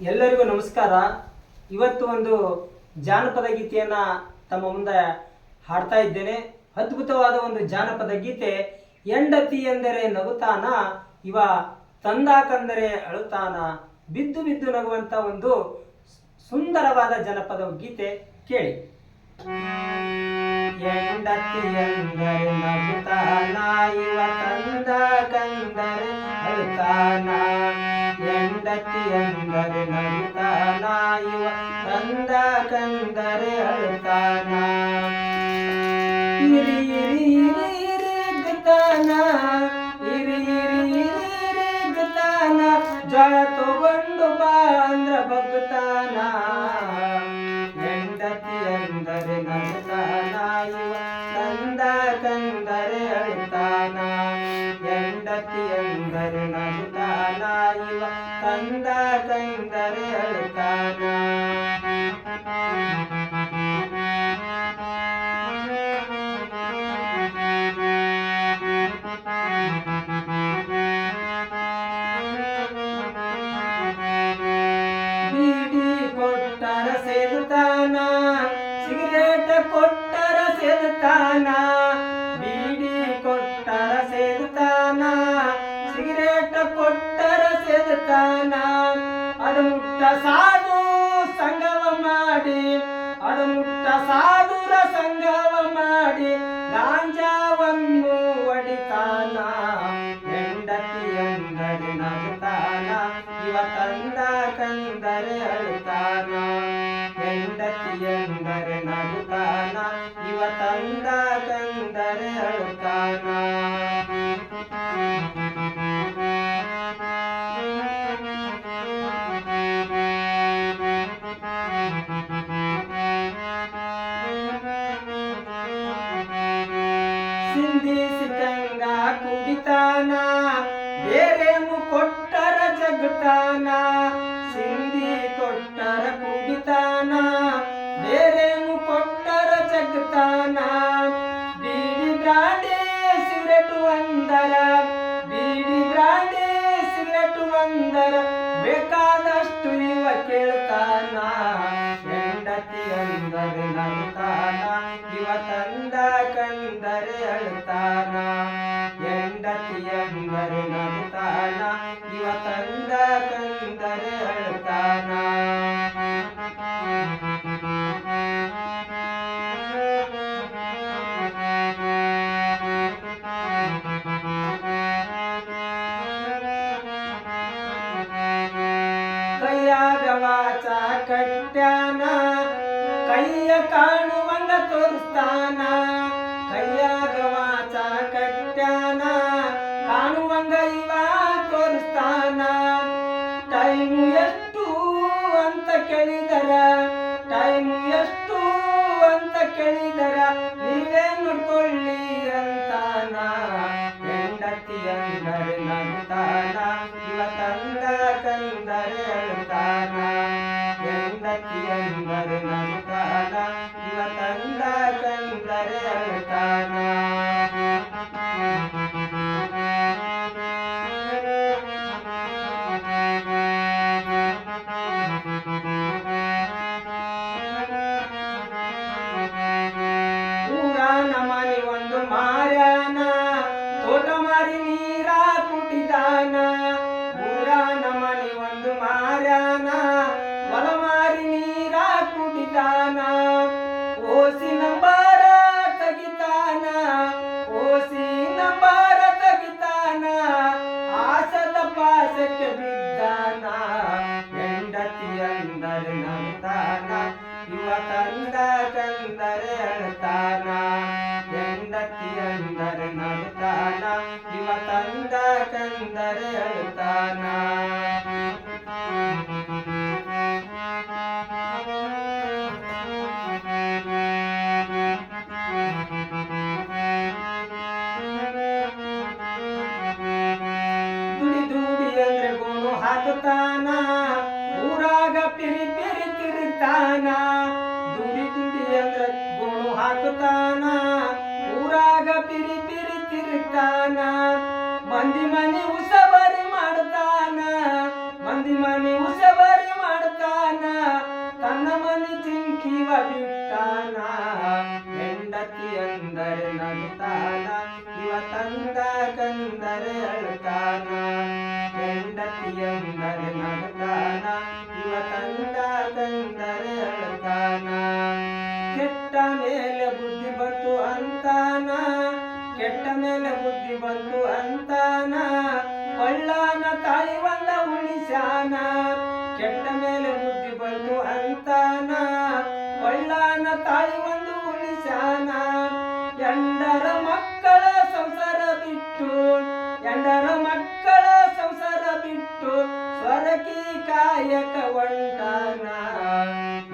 ಎಲ್ಲರಿಗೂ ನಮಸ್ಕಾರ. ಇವತ್ತು ಒಂದು ಜಾನಪದ ಗೀತೆಯನ್ನ ತಮ್ಮ ಮುಂದೆ ಹಾಡ್ತಾ ಇದ್ದೇನೆ. ಅದ್ಭುತವಾದ ಒಂದು ಜಾನಪದ ಗೀತೆ. ಹೆಂಡತಿ ಎಂದರೆ ನಗುತಾನ, ಇವ ತಂದಾಕಂದರೆ ಅಳುತಾನ. ಬಿದ್ದು ಬಿದ್ದು ನಗುವಂತ ಒಂದು ಸುಂದರವಾದ ಜನಪದ ಗೀತೆ. ಕೇಳಿ. ಹೆಂಡತಿ ಎಂದರೆ ನಗುತಾನ, ಇವ ತಂದ ಕಂದರೆ ಅಳುತ್ತಾನ ಎಂದರೆ ಕಂದ ಇವ ತಂದ ಕಂದರೆ ಅಳುತ್ತಾನ ಇರಿ ಇರಿ ಇರಿ ಇರಿಗುತ್ತಾನ ಇರಿ ಇರಿ ಇರಿ ಇರಿಗುತ್ತಾನ ಜಳ ತಗೊಂಡು ಬಾ ಅಂದ್ರ ಬಗ್ಗುತ್ತಾನ ಕೊಟ್ಟರ ಸೇದುತ್ತಾನ ಸಿಗರೇಟ್ ಕೊಟ್ಟರ ಸೇದುತ್ತಾನ ಗಾಂಜಾವನ್ನು ಒಡಿತಾನ? ಹೆಂಡತಿ ಎಂದರೆ ನಗುತ್ತಾನ? ಇವ ತಂದ ಕಂದರೆ ಅಳುತ್ತಾನ? ಹೆಂಡತಿ ಎಂದರೆ ನಗುತ್ತಾನ? ಇವ ತಂದ ಕುಡಿತಾನ ಬೇರೇನು ಕೊಟ್ಟರ ಜಗತಾನ ಸಿಂಧಿ ಕೊಟ್ಟರ ಕುಡಿತಾನ ಬೇರೇನು ಕೊಟ್ಟರ ಜಗತಾನ ಬೀಡಿ ಬ್ರಾಂಡೆ ಸಿಗರೇಟು ಅಂದರ ಬೀಡಿ ಬ್ರಾಂಡೆ ಸಿಗರೇಟು ಅಂದರ ಬೇಕಾದಷ್ಟು ಇವ ಕೇಳ್ತಾನ ಹೆಂಡತಿ ಅಂದರೆ ನಗುತ್ತಾನ ಇವ ತಂದ ಕಂದರೆ ಅಳುತ್ತಾನ ಹೆಂಡತಿ ಎಂದರೆ ನಗುತ್ತಾನ ಇವ ತಂದ ಕಂದರೆ ಅಳುತ್ತಾನ ಕೈಯಾಗ ವಾಚ ಕಟ್ಯಾನ ಕೈಯ ಕಾಣುವಂಗ ತೋರಿಸ್ತಾನ ಎಷ್ಟು ಅಂತ ಕೇಳಿದರ? ಟೈಮ್ ಎಷ್ಟು ಅಂತ ಕೇಳಿದರ? ನೀವೇ ನೋಡ್ಕೊಳ್ಳಿ ಅಂತ ಹೆಂಡತಿಯಂದರೆ ಇವ ತಂದ ತಂದರೆ ಅಳುತ್ತಾನ ಹೆಂಡತಿ ಎಂದರೆ ಓಸಿ ನಂಬರ ತೆಗಿತಾನ ಓಸಿ ನಂಬರ ತೆಗಿತಾನ ಆಸದ ಪಾಸಕ್ಕೆ ಬಿದ್ದಾನ, ಹೆಂಡತಿ ಅಂದರೆ ನಂತಾನ ಇವ ತಂದ ಕಂದರೆ ಅಳ್ತಾನ, ಹೆಂಡತಿ ಅಂದರೆ ನಂತಾನ ಇವ ತಂದ ಕಂದರೆ ಅಳ್ತಾನ. ದುಡಿ ದುಡಿ ಅಂದ್ರೆ ಗೋಣು ಹಾಕುತ್ತಾನ. ಊರಾಗ ಪಿರಿ ಪಿರಿ ತಿರುತ್ತಾನ ದುಡಿ ದುಡಿ ಅಂದ್ರೆ ಗೋಣು ಹಾಕುತ್ತಾನ. ಊರಾಗ ಪಿರಿ ಪಿರಿ ತಿರುತ್ತಾನ ಮಂದಿ ಮನೆ ಉಸಬರಿ ಮಾಡ್ತಾನ. ಮಂದಿ ಮನೆ ಉಸಬರಿ ಮಾಡ್ತಾನ. ತನ್ನ ಮನೆ ಚಿಂಕಿವ ಬಿಟ್ಟಾನ ಹೆಂಡತಿ ಅಂದರೆ ನಗುತ್ತಾನ. ತಂದ ಕಂದರೆ ಅಳ್ತಾನ ಹೆಂಡತಿ ಎಂದರೆ ನಗುತ್ತಾನ ಇವ ತಂದ ಕಂದರೆ ಅಳ್ತಾನ. ಕೆಟ್ಟ ಮೇಲೆ ಬುದ್ಧಿ ಬಂತು ಅಂತಾನ, ಕೆಟ್ಟ ಮೇಲೆ ಬುದ್ಧಿ ಬಂತು ಅಂತಾನ. ಕೊಳ್ಳಾನ ತಾಯಿ ಬಂದ ಉಳಿಸಾನ ಕೆಟ್ಟ ಮೇಲೆ ಬುದ್ಧಿ ಬಂತು ಅಂತಾನ. ಕೊಳ್ಳಾನ ತಾಯಿ ಒಂದು ಉಳಿಸ್ಯಾನ. ಎಂಡರ ಮಕ್ಕಳ ಸಂಸಾರ ಬಿಟ್ಟು ಸ್ವರಕಿ ಕಾಯಕ ಒಂಟನ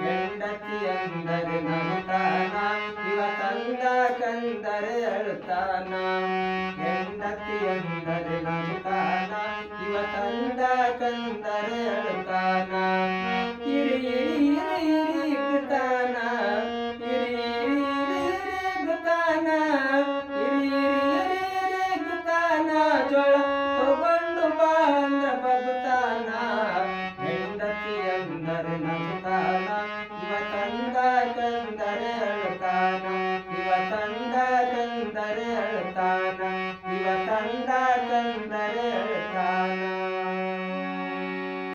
ಹೆಂಡತಿ ಅಂದರೆ ನಗುತ್ತಾನ ಇವ ತಂದ ಕಂದರೆ ಅಳ್ತಾನ. ಹೆಂಡತಿ ಅಂದರೆ ನಗುತ್ತಾನ ಇವ ತಂದ ಕಂದರೆ ಅಳ್ತಾನ.